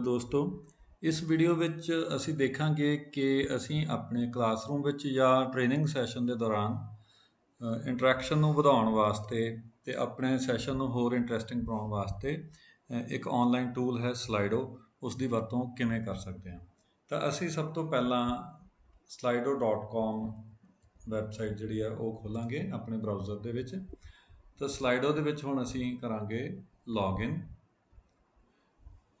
ਦੋਸਤੋ, ਇਸ ਵੀਡੀਓ ਵਿੱਚ ਅਸੀਂ ਦੇਖਾਂਗੇ ਕਿ ਅਸੀਂ ਆਪਣੇ ਕਲਾਸਰੂਮ ਵਿੱਚ ਜਾਂ ਟ੍ਰੇਨਿੰਗ ਸੈਸ਼ਨ ਦੇ ਦੌਰਾਨ ਇੰਟਰੈਕਸ਼ਨ ਨੂੰ ਵਧਾਉਣ ਵਾਸਤੇ ਤੇ ਆਪਣੇ ਸੈਸ਼ਨ ਨੂੰ ਹੋਰ ਇੰਟਰਸਟਿੰਗ ਬਣਾਉਣ ਵਾਸਤੇ ਇੱਕ ਆਨਲਾਈਨ ਟੂਲ ਹੈ ਸਲਾਈਡੋ ਉਸ ਦੀ ਵਰਤੋਂ ਕਿਵੇਂ ਕਰ ਸਕਦੇ ਹਾਂ। ਤਾਂ ਅਸੀਂ ਸਭ ਤੋਂ ਪਹਿਲਾਂ slido.com ਵੈਬਸਾਈਟ ਜਿਹੜੀ ਹੈ ਉਹ ਖੋਲਾਂਗੇ ਆਪਣੇ ਬਰਾਊਜ਼ਰ ਦੇ ਵਿੱਚ। ਤਾਂ ਸਲਾਈਡੋ ਦੇ ਵਿੱਚ ਹੁਣ ਅਸੀਂ ਕਰਾਂਗੇ ਲੌਗਇਨ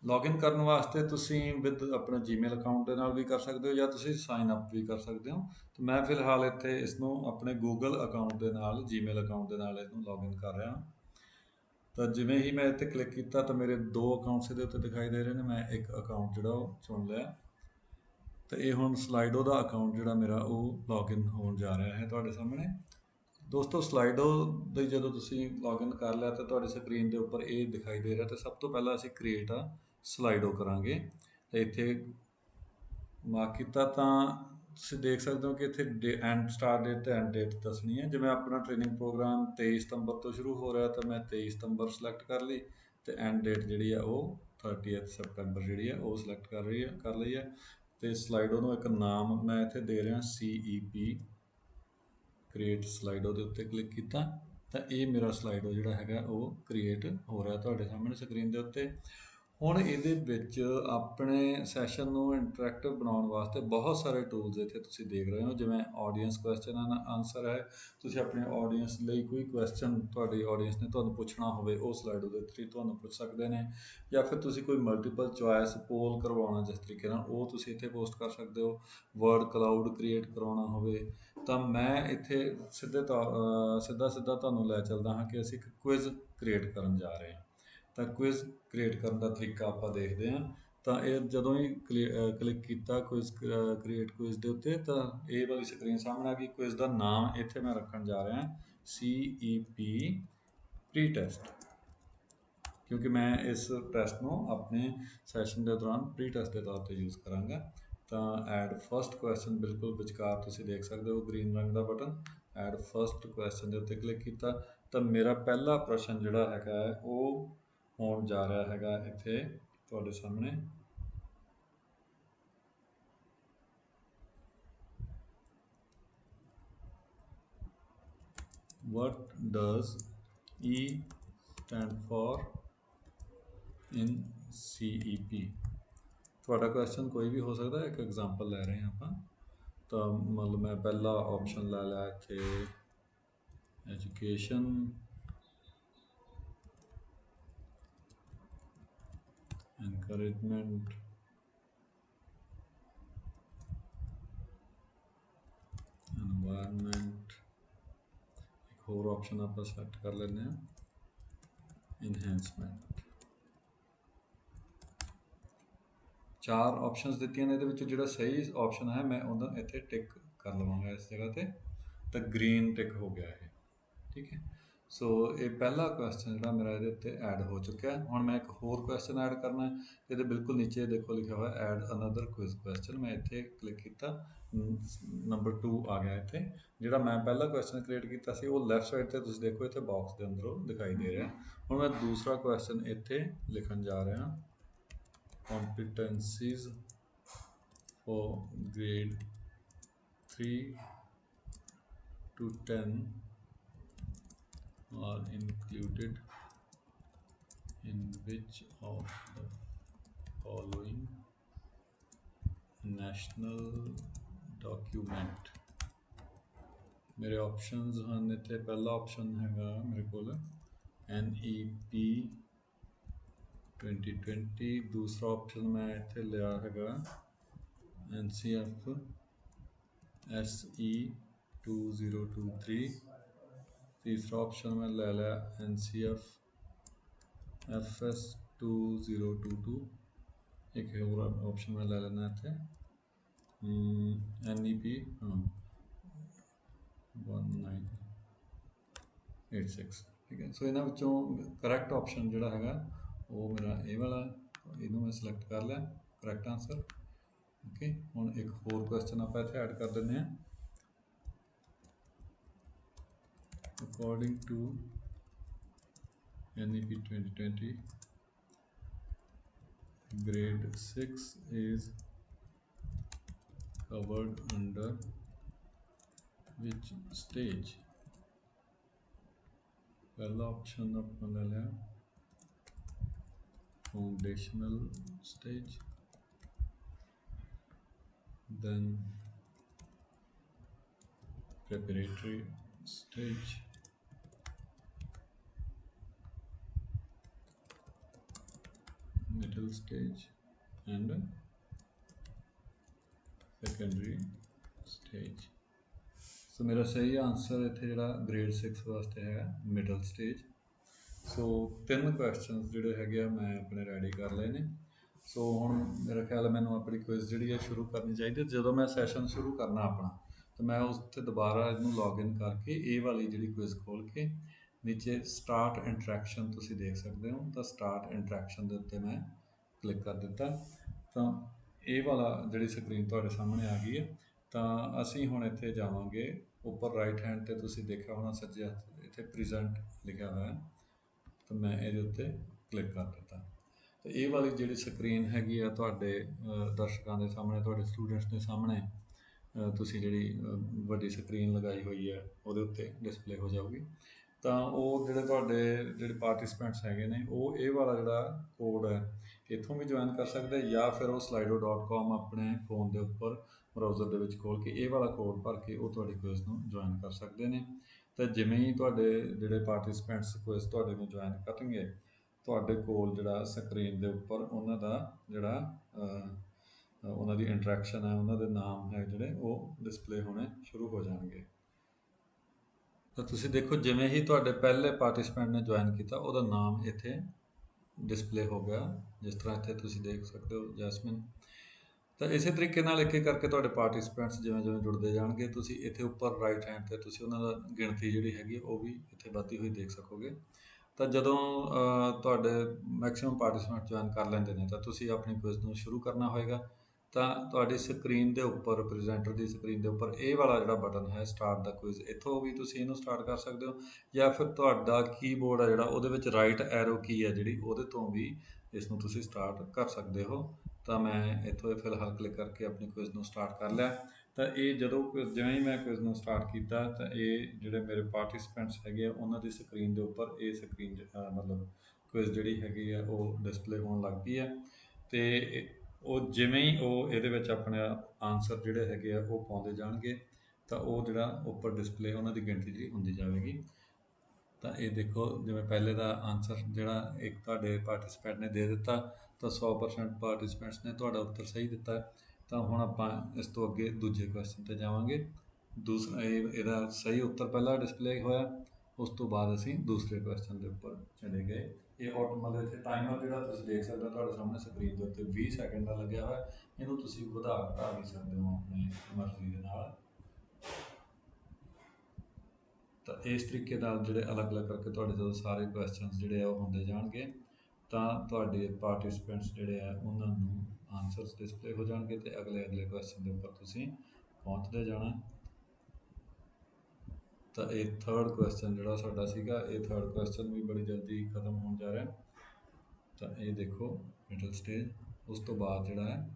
ਲੌਗਇਨ ਕਰਨ ਵਾਸਤੇ ਤੁਸੀਂ ਵਿਦ ਆਪਣਾ ਜੀਮੇਲ ਅਕਾਊਂਟ ਦੇ ਨਾਲ ਵੀ ਕਰ ਸਕਦੇ ਹੋ ਜਾਂ ਤੁਸੀਂ ਸਾਈਨ ਅਪ ਵੀ ਕਰ ਸਕਦੇ ਹੋ। ਤੇ ਮੈਂ ਫਿਲਹਾਲ ਇੱਥੇ ਇਸ ਨੂੰ ਆਪਣੇ ਗੂਗਲ ਅਕਾਊਂਟ ਦੇ ਨਾਲ ਜੀਮੇਲ ਅਕਾਊਂਟ ਦੇ ਨਾਲ ਇਸ ਨੂੰ ਲੌਗਇਨ ਕਰ ਰਿਹਾ। ਹਾਂ ਤਾਂ ਜਿਵੇਂ ਹੀ ਮੈਂ ਇੱਥੇ ਕਲਿੱਕ ਕੀਤਾ ਤਾਂ ਮੇਰੇ ਦੋ ਅਕਾਊਂਟਸ ਇਹਦੇ ਉੱਤੇ ਦਿਖਾਈ ਦੇ ਰਹੇ ਨੇ। ਮੈਂ ਇੱਕ ਅਕਾਊਂਟ ਜਿਹੜਾ ਉਹ ਚੁਣ ਲਿਆ। ਤਾਂ ਇਹ ਹੁਣ ਸਲਾਈਡੋ ਦਾ ਅਕਾਊਂਟ ਜਿਹੜਾ ਮੇਰਾ ਉਹ ਲੌਗਇਨ ਹੋਣ ਜਾ ਰਿਹਾ ਹੈ ਤੁਹਾਡੇ ਸਾਹਮਣੇ। ਦੋਸਤੋ ਸਲਾਈਡੋ ਦੇ ਜਦੋਂ ਤੁਸੀਂ ਲੌਗਇਨ ਕਰ ਲਿਆ ਤਾਂ ਤੁਹਾਡੀ ਸਕਰੀਨ ਦੇ ਉੱਪਰ ਇਹ ਦਿਖਾਈ ਦੇ ਰਿਹਾ। ਤੇ ਸਭ ਤੋਂ ਪਹਿਲਾਂ ਅਸੀਂ ਕ੍ਰੀਏਟ ਆ। ਸਲਾਈਡੋ ਕਰਾਂਗੇ। ਤੇ ਇੱਥੇ ਮਾਰਕ ਕੀਤਾ ਤਾਂ ਤੁਸੀਂ ਦੇਖ ਸਕਦੇ ਹੋ ਕਿ ਇੱਥੇ ਐਂਡ ਸਟਾਰਟ ਡੇਟ ਤੇ ਐਂਡ ਡੇਟ ਦੱਸਣੀ ਹੈ। ਜਿਵੇਂ ਆਪਣਾ ਟ੍ਰੇਨਿੰਗ ਪ੍ਰੋਗਰਾਮ 23 ਸਤੰਬਰ ਤੋਂ ਸ਼ੁਰੂ ਹੋ ਰਿਹਾ, ਤਾਂ ਮੈਂ 23 ਸਤੰਬਰ ਸਿਲੈਕਟ ਕਰ ਲਈ ਤੇ ਐਂਡ ਡੇਟ ਜਿਹੜੀ ਆ ਉਹ 30th ਸਤੰਬਰ ਜਿਹੜੀ ਆ ਉਹ ਸਿਲੈਕਟ ਕਰ ਰਹੀ ਹੈ ਕਰ ਲਈ ਹੈ ਤੇ ਸਲਾਈਡੋ ਨੂੰ ਇੱਕ ਨਾਮ ਮੈਂ ਇੱਥੇ ਦੇ ਰਿਹਾ CEP ਕ੍ਰੀਏਟ ਸਲਾਈਡੋ ਦੇ ਉੱਤੇ ਕਲਿੱਕ ਕੀਤਾ। ਤਾਂ ਇਹ ਮੇਰਾ ਸਲਾਈਡੋ ਜਿਹੜਾ ਹੈਗਾ, ਉਹ ਕ੍ਰੀਏਟ ਹੋ ਰਿਹਾ ਤੁਹਾਡੇ ਸਾਹਮਣੇ ਸਕਰੀਨ ਦੇ ਉੱਤੇ। ਹੁਣ ਇਹਦੇ ਵਿੱਚ ਆਪਣੇ ਸੈਸ਼ਨ ਨੂੰ ਇੰਟਰੈਕਟਿਵ ਬਣਾਉਣ ਵਾਸਤੇ ਬਹੁਤ ਸਾਰੇ ਟੂਲਸ ਇੱਥੇ ਤੁਸੀਂ ਦੇਖ ਰਹੇ ਹੋ, ਜਿਵੇਂ ਆਡੀਅנס ਕੁਐਸਚਨ ਐਂਡ ਆਨਸਰ ਹੈ। ਤੁਸੀਂ ਆਪਣੇ ਆਡੀਅנס ਲਈ ਕੋਈ ਕੁਐਸਚਨ ਤੁਹਾਡੀ ਆਡੀਅנס ਨੇ ਤੁਹਾਨੂੰ ਪੁੱਛਣਾ ਹੋਵੇ, ਉਹ ਸਲਾਈਡ ਦੇ ਥਰੀ ਤੁਹਾਨੂੰ ਪੁੱਛ ਸਕਦੇ ਨੇ। ਜਾਂ ਫਿਰ ਤੁਸੀਂ ਕੋਈ ਮਲਟੀਪਲ ਚੁਆਇਸ ਪੋਲ ਕਰਵਾਉਣਾ ਜਿਸ ਤਰੀਕੇ ਨਾਲ ਉਹ ਤੁਸੀਂ ਇੱਥੇ ਪੋਸਟ ਕਰ ਸਕਦੇ ਹੋ। ਵਰਡ ਕਲਾਊਡ ਕ੍ਰੀਏਟ ਕਰਾਉਣਾ ਹੋਵੇ। ਤਾਂ ਮੈਂ ਇੱਥੇ ਸਿੱਧੇ ਸਿੱਧਾ ਸਿੱਧਾ ਤੁਹਾਨੂੰ ਲੈ ਚੱਲਦਾ ਹਾਂ ਕਿ ਅਸੀਂ ਇੱਕ ਕੁਇਜ਼ ਕ੍ਰੀਏਟ ਕਰਨ ਜਾ ਰਹੇ ਹਾਂ। ਤਾਂ ਕੁਇਜ਼ ਕ੍ਰੀਏਟ ਕਰਨ ਦਾ ਤਰੀਕਾ ਆਪਾਂ ਦੇਖਦੇ ਹਾਂ। ਤਾਂ ਇਹ ਜਦੋਂ ਹੀ ਕਲਿੱਕ ਕੀਤਾ ਕੁਇਜ਼ ਕ੍ਰੀਏਟ ਕੁਇਜ਼ ਦੇ ਉੱਤੇ, ਤਾਂ ਇਹ ਵਾਲੀ ਸਕਰੀਨ ਸਾਹਮਣੇ ਆ ਗਈ। ਕੁਇਜ਼ ਦਾ ਨਾਮ ਇੱਥੇ ਮੈਂ ਰੱਖਣ ਜਾ ਰਿਹਾ। CEP ਪ੍ਰੀ ਟੈਸਟ ਕਿਉਂਕਿ ਮੈਂ ਇਸ ਟੈਸਟ ਨੂੰ ਆਪਣੇ ਸੈਸ਼ਨ ਦੇ ਦੌਰਾਨ ਪ੍ਰੀ ਟੈਸਟ ਦੇ ਤੌਰ ਤੇ ਯੂਜ਼ ਕਰਾਂਗਾ। ਤਾਂ ਐਡ ਫਰਸਟ ਕੁਐਸਚਨ ਬਿਲਕੁਲ ਵਿਚਕਾਰ ਤੁਸੀਂ ਦੇਖ ਸਕਦੇ ਹੋ, ਗ੍ਰੀਨ ਰੰਗ ਦਾ ਬਟਨ। ਐਡ ਫਰਸਟ ਕੁਐਸਚਨ ਦੇ ਉੱਤੇ ਕਲਿੱਕ ਕੀਤਾ। ਤਾਂ ਮੇਰਾ ਪਹਿਲਾ ਪ੍ਰਸ਼ਨ ਜਿਹੜਾ ਹੈਗਾ ਉਹ ਹੋਣ ਜਾ ਰਿਹਾ ਹੈਗਾ ਇੱਥੇ ਤੁਹਾਡੇ ਸਾਹਮਣੇ? What does E stand for in CEP ਤੁਹਾਡਾ ਕੁਐਸਚਨ ਕੋਈ ਵੀ ਹੋ ਸਕਦਾ, ਇੱਕ ਐਗਜ਼ਾਮਪਲ ਲੈ ਰਹੇ ਹਾਂ ਆਪਾਂ। ਤਾਂ ਮਤਲਬ ਮੈਂ ਪਹਿਲਾ ਆਪਸ਼ਨ ਲੈ ਲਿਆ ਇੱਥੇ ਐਜੂਕੇਸ਼ਨ encouragement. Environment. ਇੱਕ ਹੋਰ ਆਪਸ਼ਨ ਆਪਾਂ ਸਿਲੈਕਟ ਕਰ ਲੈਂਦੇ ਹਾਂ enhancement. ਚਾਰ ਆਪਸ਼ਨਸ ਦਿੱਤੀਆਂ ਨੇ ਇਹਦੇ ਵਿੱਚ ਜਿਹੜਾ ਸਹੀ ਆਪਸ਼ਨ ਹੈ ਮੈਂ ਉਹਦਾ ਇੱਥੇ ਟਿਕ ਕਰ ਲਵਾਂਗਾ ਇਸ ਜਗ੍ਹਾ ਤੇ ਤਾਂ ਗ੍ਰੀਨ ਟਿਕ ਹੋ ਗਿਆ ਇਹ ਠੀਕ ਹੈ ਸੋ ਇਹ ਪਹਿਲਾ ਕੁਐਸਚਨ ਜਿਹੜਾ ਮੇਰਾ ਇਹਦੇ ਉੱਤੇ ਐਡ ਹੋ ਚੁੱਕਿਆ। ਹੈ ਹੁਣ ਮੈਂ ਇੱਕ ਹੋਰ ਕੁਐਸਚਨ ਐਡ ਕਰਨਾ ਹੈ। ਇਹਦੇ ਬਿਲਕੁਲ ਨੀਚੇ ਦੇਖੋ ਲਿਖਿਆ ਹੋਇਆ ਐਡ ਅਨਦਰ ਕੁਇਜ਼ ਕੁਐਸਚਨ ਮੈਂ ਇੱਥੇ ਕਲਿੱਕ ਕੀਤਾ। ਨੰਬਰ 2 ਆ ਗਿਆ ਇੱਥੇ। ਜਿਹੜਾ ਮੈਂ ਪਹਿਲਾ ਕੁਐਸਚਨ ਕ੍ਰੀਏਟ ਕੀਤਾ ਸੀ, ਉਹ ਲੈਫਟ ਸਾਈਡ ਤੇ ਤੁਸੀਂ ਦੇਖੋ ਇੱਥੇ ਬਾਕਸ ਦੇ ਅੰਦਰੋਂ ਦਿਖਾਈ ਦੇ ਰਿਹਾ। ਹੁਣ ਮੈਂ ਦੂਸਰਾ ਕੁਐਸਚਨ ਇੱਥੇ ਲਿਖਣ ਜਾ ਰਿਹਾ। competencies for grade 3 to 10 are included in which of the following national document ਮੇਰੇ ਆਪਸ਼ਨਸ ਹਨ ਇੱਥੇ ਪਹਿਲਾ ਆਪਸ਼ਨ ਹੈਗਾ ਮੇਰੇ ਕੋਲ NEP 2020 ਦੂਸਰਾ ਆਪਸ਼ਨ ਮੈਂ ਇੱਥੇ ਲਿਆ ਹੈਗਾ NCF SE 2023 ਤੀਸਰਾ ਆਪਸ਼ਨ ਮੈਂ ਲੈ ਲਿਆ NCF FS 2022 ਇੱਕ ਹੋਰ ਆਪਸ਼ਨ ਮੈਂ ਲੈ ਲੈਣਾ ਇੱਥੇ। NEP ਹਾਂ। 1986 ਠੀਕ ਹੈ। ਸੋ ਇਹਨਾਂ ਵਿੱਚੋਂ ਕਰੈਕਟ ਆਪਸ਼ਨ ਜਿਹੜਾ ਹੈਗਾ, ਉਹ ਮੇਰਾ ਇਹ ਵਾਲਾ ਇਹਨੂੰ ਮੈਂ ਸਿਲੈਕਟ ਕਰ ਲਿਆ। ਕਰੈਕਟ ਆਨਸਰ ਓਕੇ ਹੁਣ ਇੱਕ ਹੋਰ ਕੁਐਸਚਨ ਆਪਾਂ ਇੱਥੇ ਐਡ ਕਰ ਦਿੰਦੇ ਹਾਂ। according to NEP 2020 grade 6 is covered under which stage? पहला ऑप्शन अपने है foundational stage. Then preparatory stage. Middle stage and secondary stage. ਸੋ ਮੇਰਾ ਸਹੀ ਆਨਸਰ ਇੱਥੇ ਜਿਹੜਾ ਗ੍ਰੇਡ 6 ਵਾਸਤੇ ਹੈ ਮਿਡਲ ਸਟੇਜ ਸੋ ਤਿੰਨ ਕੁਐਸਚਨਸ ਜਿਹੜੇ ਹੈਗੇ ਆ ਮੈਂ ਆਪਣੇ ਰੈਡੀ ਕਰ ਲਏ ਨੇ। ਸੋ ਹੁਣ ਮੇਰਾ ਖਿਆਲ ਹੈ ਮੈਨੂੰ ਆਪਣੀ ਕੁਇਜ਼ ਜਿਹੜੀ ਹੈ ਸ਼ੁਰੂ ਕਰਨੀ ਚਾਹੀਦੀ ਹੈ ਜਦੋਂ ਮੈਂ ਸੈਸ਼ਨ ਸ਼ੁਰੂ ਕਰਨਾ ਆਪਣਾ, ਤਾਂ ਮੈਂ ਉਸ ਤੇ ਦੁਬਾਰਾ ਇਹਨੂੰ ਲੌਗਇਨ ਕਰਕੇ ਇਹ ਵਾਲੀ ਜਿਹੜੀ ਕੁਇਜ਼ ਖੋਲ ਕੇ ਨੀਚੇ ਸਟਾਰਟ ਇੰਟਰੈਕਸ਼ਨ ਤੁਸੀਂ ਦੇਖ ਸਕਦੇ ਹੋ, ਤਾਂ ਸਟਾਰਟ ਇੰਟਰੈਕਸ਼ਨ ਦੇ ਉੱਤੇ ਮੈਂ ਕਲਿੱਕ ਕਰ ਦਿੱਤਾ। ਤਾਂ ਇਹ ਵਾਲਾ ਜਿਹੜੀ ਸਕਰੀਨ ਤੁਹਾਡੇ ਸਾਹਮਣੇ ਆ ਗਈ ਹੈ, ਤਾਂ ਅਸੀਂ ਹੁਣ ਇੱਥੇ ਜਾਵਾਂਗੇ। ਉੱਪਰ ਰਾਈਟ ਹੈਂਡ ਤੇ ਤੁਸੀਂ ਦੇਖਿਆ ਹੋਣਾ, ਸੱਜੇ ਹੱਥ ਇੱਥੇ ਪ੍ਰੈਜ਼ੈਂਟ ਲਿਖਿਆ ਹੋਇਆ ਹੈ। ਤਾਂ ਮੈਂ ਇਹਦੇ ਉੱਤੇ ਕਲਿੱਕ ਕਰ ਦਿੱਤਾ। ਤੇ ਇਹ ਵਾਲੀ ਜਿਹੜੀ ਸਕਰੀਨ ਹੈਗੀ ਆ ਤੁਹਾਡੇ ਦਰਸ਼ਕਾਂ ਦੇ ਸਾਹਮਣੇ, ਤੁਹਾਡੇ ਸਟੂਡੈਂਟਸ ਦੇ ਸਾਹਮਣੇ ਤੁਸੀਂ ਜਿਹੜੀ ਵੱਡੀ ਸਕਰੀਨ ਲਗਾਈ ਹੋਈ ਹੈ, ਉਹਦੇ ਉੱਤੇ ਡਿਸਪਲੇ ਹੋ ਜਾਊਗੀ। ਤਾਂ ਉਹ ਜਿਹੜੇ ਤੁਹਾਡੇ ਜਿਹੜੇ ਪਾਰਟਿਸਪੈਂਟਸ ਹੈਗੇ ਨੇ, ਉਹ ਇਹ ਵਾਲਾ ਜਿਹੜਾ ਕੋਡ ਹੈ, ਇੱਥੋਂ ਵੀ ਜੁਆਇਨ ਕਰ ਸਕਦੇ ਜਾਂ ਫਿਰ ਉਹ slido.com ਆਪਣੇ ਫੋਨ ਦੇ ਉੱਪਰ ਬਰਾਊਜ਼ਰ ਦੇ ਵਿੱਚ ਖੋਲ ਕੇ ਇਹ ਵਾਲਾ ਕੋਡ ਭਰ ਕੇ ਉਹ ਤੁਹਾਡੀ ਕੁਇਜ਼ ਨੂੰ ਜੁਆਇਨ ਕਰ ਸਕਦੇ ਨੇ। ਤਾਂ ਜਿਵੇਂ ਹੀ ਤੁਹਾਡੇ ਜਿਹੜੇ ਪਾਰਟਿਸਪੈਂਟਸ ਕੁਇਜ਼ ਤੁਹਾਡੇ ਨੂੰ ਜੁਆਇਨ ਕਰਨਗੇ, ਤੁਹਾਡੇ ਕੋਲ ਜਿਹੜਾ ਸਕਰੀਨ ਦੇ ਉੱਪਰ ਉਹਨਾਂ ਦਾ ਜਿਹੜਾ ਉਹਨਾਂ ਦੀ ਇੰਟਰੈਕਸ਼ਨ ਹੈ, ਉਹਨਾਂ ਦੇ ਨਾਮ ਹੈ ਜਿਹੜੇ, ਉਹ ਡਿਸਪਲੇ ਹੋਣੇ ਸ਼ੁਰੂ ਹੋ ਜਾਣਗੇ। ਤਾਂ ਤੁਸੀਂ ਦੇਖੋ, ਜਿਵੇਂ ਹੀ ਤੁਹਾਡੇ ਪਹਿਲੇ ਪਾਰਟਿਸਪੈਂਟ ਨੇ ਜੁਆਇਨ ਕੀਤਾ, ਉਹਦਾ ਨਾਮ ਇੱਥੇ ਡਿਸਪਲੇ ਹੋ ਗਿਆ। ਜਿਸ ਤਰ੍ਹਾਂ ਇੱਥੇ ਤੁਸੀਂ ਦੇਖ ਸਕਦੇ ਹੋ, ਜੈਸਮਿਨ। ਤਾਂ ਇਸੇ ਤਰੀਕੇ ਨਾਲ ਇੱਕ ਇੱਕ ਕਰਕੇ ਤੁਹਾਡੇ ਪਾਰਟਿਸਪੈਂਟਸ ਜਿਵੇਂ ਜਿਵੇਂ ਜੁੜਦੇ ਜਾਣਗੇ, ਤੁਸੀਂ ਇੱਥੇ ਉੱਪਰ ਰਾਈਟ ਹੈਂਡ ਤੇ ਤੁਸੀਂ ਉਹਨਾਂ ਦਾ ਗਿਣਤੀ ਜਿਹੜੀ ਹੈਗੀ, ਉਹ ਵੀ ਇੱਥੇ ਵੱਧਦੀ ਹੋਈ ਦੇਖ ਸਕੋਗੇ। ਤਾਂ ਜਦੋਂ ਤੁਹਾਡੇ ਮੈਕਸਿਮਮ ਪਾਰਟਿਸਪੈਂਟ ਜੁਆਇਨ ਕਰ ਲੈਂਦੇ ਨੇ, ਤਾਂ ਤੁਸੀਂ ਆਪਣੀ ਕੁਇਜ਼ ਨੂੰ ਸ਼ੁਰੂ ਕਰਨਾ ਹੋਏਗਾ। ਤਾਂ ਤੁਹਾਡੀ ਸਕਰੀਨ ਦੇ ਉੱਪਰ ਪ੍ਰੈਜ਼ੈਂਟਰ ਦੀ ਸਕਰੀਨ ਦੇ ਉੱਪਰ ਇਹ ਵਾਲਾ ਜਿਹੜਾ ਬਟਨ ਹੈ ਸਟਾਰਟ ਦਾ ਕੁਇਜ਼ ਇੱਥੋਂ ਵੀ ਤੁਸੀਂ ਇਹਨੂੰ ਸਟਾਰਟ ਕਰ ਸਕਦੇ ਹੋ ਜਾਂ ਫਿਰ ਤੁਹਾਡਾ ਕੀਬੋਰਡ ਹੈ ਜਿਹੜਾ ਉਹਦੇ ਵਿੱਚ ਰਾਈਟ ਐਰੋ ਕੀ ਹੈ ਜਿਹੜੀ, ਉਹਦੇ ਤੋਂ ਵੀ ਇਸ ਨੂੰ ਤੁਸੀਂ ਸਟਾਰਟ ਕਰ ਸਕਦੇ ਹੋ। ਤਾਂ ਮੈਂ ਇੱਥੋਂ ਇਹ ਫਿਲਹਾਲ ਕਲਿੱਕ ਕਰਕੇ ਆਪਣੀ ਕੁਇਜ਼ ਨੂੰ ਸਟਾਰਟ ਕਰ ਲਿਆ। ਤਾਂ ਇਹ ਜਦੋਂ quiz- ਜਿਵੇਂ ਹੀ ਮੈਂ ਕੁਇਜ਼ ਨੂੰ ਸਟਾਰਟ ਕੀਤਾ, ਤਾਂ ਇਹ ਜਿਹੜੇ ਮੇਰੇ ਪਾਰਟਿਸਪੈਂਟਸ ਹੈਗੇ ਆ, ਉਹਨਾਂ ਦੀ ਸਕਰੀਨ ਦੇ ਉੱਪਰ ਇਹ ਸਕਰੀਨ ਮਤਲਬ ਕੁਇਜ਼ ਜਿਹੜੀ ਹੈਗੀ ਆ, ਉਹ ਡਿਸਪਲੇ ਹੋਣ ਲੱਗ ਪਈ ਹੈ ਤੇ ਉਹ ਜਿਵੇਂ ਹੀ ਉਹ ਇਹਦੇ ਵਿੱਚ ਆਪਣੇ ਆਨਸਰ ਜਿਹੜੇ ਹੈਗੇ ਆ, ਉਹ ਪਾਉਂਦੇ ਜਾਣਗੇ, ਤਾਂ ਉਹ ਜਿਹੜਾ ਉੱਪਰ ਡਿਸਪਲੇ ਉਹਨਾਂ ਦੀ ਗਿਣਤੀ ਜਿਹੜੀ ਹੁੰਦੀ ਜਾਵੇਗੀ। ਤਾਂ ਇਹ ਦੇਖੋ, ਜਿਵੇਂ ਪਹਿਲੇ ਦਾ ਆਨਸਰ ਜਿਹੜਾ ਇੱਕ ਤੁਹਾਡੇ ਪਾਰਟਿਸਪੈਂਟ ਨੇ ਦੇ ਦਿੱਤਾ, ਤਾਂ 100% ਪਾਰਟਿਸਪੈਂਟਸ ਨੇ ਤੁਹਾਡਾ ਉੱਤਰ ਸਹੀ ਦਿੱਤਾ। ਤਾਂ ਹੁਣ ਆਪਾਂ ਇਸ ਤੋਂ ਅੱਗੇ ਦੂਜੇ ਕੁਐਸਚਨ ਤੇ ਜਾਵਾਂਗੇ। ਦੂਸਰਾ ਇਹ, ਇਹਦਾ ਸਹੀ ਉੱਤਰ ਪਹਿਲਾਂ ਡਿਸਪਲੇ ਹੋਇਆ, ਉਸ ਤੋਂ ਬਾਅਦ ਅਸੀਂ ਦੂਸਰੇ ਕੁਐਸਚਨ ਦੇ ਉੱਪਰ ਚਲੇ ਗਏ। ਇਹ ਆਟੋਮੈਟਿਕ ਇੱਥੇ ਟਾਈਮਰ ਜਿਹੜਾ ਤੁਸੀਂ ਦੇਖ ਸਕਦੇ ਹੋ ਤੁਹਾਡੇ ਸਾਹਮਣੇ ਸਕਰੀਨ ਦੇ ਉੱਤੇ 20 ਸੈਕਿੰਡ ਦਾ ਲੱਗਿਆ ਹੋਇਆ। ਇਹਨੂੰ ਤੁਸੀਂ ਵਧਾ ਘਟਾ ਵੀ ਸਕਦੇ ਹੋ ਆਪਣੀ ਮਰਜ਼ੀ ਦੇ ਨਾਲ। ਤਾਂ ਇਸ ਤਰੀਕੇ ਨਾਲ ਜਿਹੜੇ ਅਲੱਗ-ਅਲੱਗ ਕਰਕੇ ਤੁਹਾਡੇ ਜਦੋਂ ਸਾਰੇ ਕੁਐਸਚਨਸ ਜਿਹੜੇ ਆ ਉਹ ਹੁੰਦੇ ਜਾਣਗੇ। ਤਾਂ ਤੁਹਾਡੇ ਪਾਰਟਿਸਪੈਂਟਸ ਜਿਹੜੇ ਆ ਉਹਨਾਂ ਨੂੰ ਆਨਸਰਸ ਡਿਸਪਲੇ ਹੋ ਜਾਣਗੇ ਤੇ ਅਗਲੇ ਅਗਲੇ ਕੁਐਸਚਨ ਦੇ ਉੱਪਰ ਤੁਸੀਂ ਪਹੁੰਚਦੇ ਜਾਣਾ। ਤਾਂ ਇਹ ਥਰਡ ਕੁਐਸਚਨ ਜਿਹੜਾ ਸਾਡਾ ਸੀਗਾ, ਇਹ ਥਰਡ ਕੁਐਸਚਨ ਵੀ ਬੜੀ ਜਲਦੀ ਖਤਮ ਹੋਣ ਜਾ ਰਿਹਾ। ਤਾਂ ਇਹ ਦੇਖੋ ਮਿਡਲ ਸਟੇਜ ਉਸ ਤੋਂ ਬਾਅਦ ਜਿਹੜਾ ਹੈ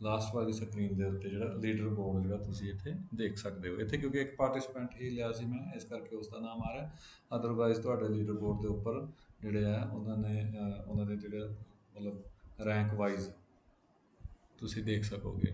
ਲਾਸਟ ਵਾਲੀ ਸਕਰੀਨ ਦੇ ਉੱਤੇ ਜਿਹੜਾ ਲੀਡਰ ਬੋਰਡ ਜਿਹੜਾ ਤੁਸੀਂ ਇੱਥੇ ਦੇਖ ਸਕਦੇ ਹੋ। ਇੱਥੇ ਕਿਉਂਕਿ ਇੱਕ ਪਾਰਟਿਸਪੈਂਟ ਹੀ ਲਿਆ ਸੀ ਮੈਂ, ਇਸ ਕਰਕੇ ਉਸ ਦਾ ਨਾਮ ਆ ਰਿਹਾ। ਅਦਰਵਾਈਜ਼ ਤੁਹਾਡੇ ਲੀਡਰ ਬੋਰਡ ਦੇ ਉੱਪਰ ਜਿਹੜੇ ਆ, ਉਹਨਾਂ ਨੇ ਉਹਨਾਂ ਦੇ ਜਿਹੜੇ ਮਤਲਬ ਰੈਂਕ ਵਾਈਜ਼ ਤੁਸੀਂ ਦੇਖ ਸਕੋਗੇ।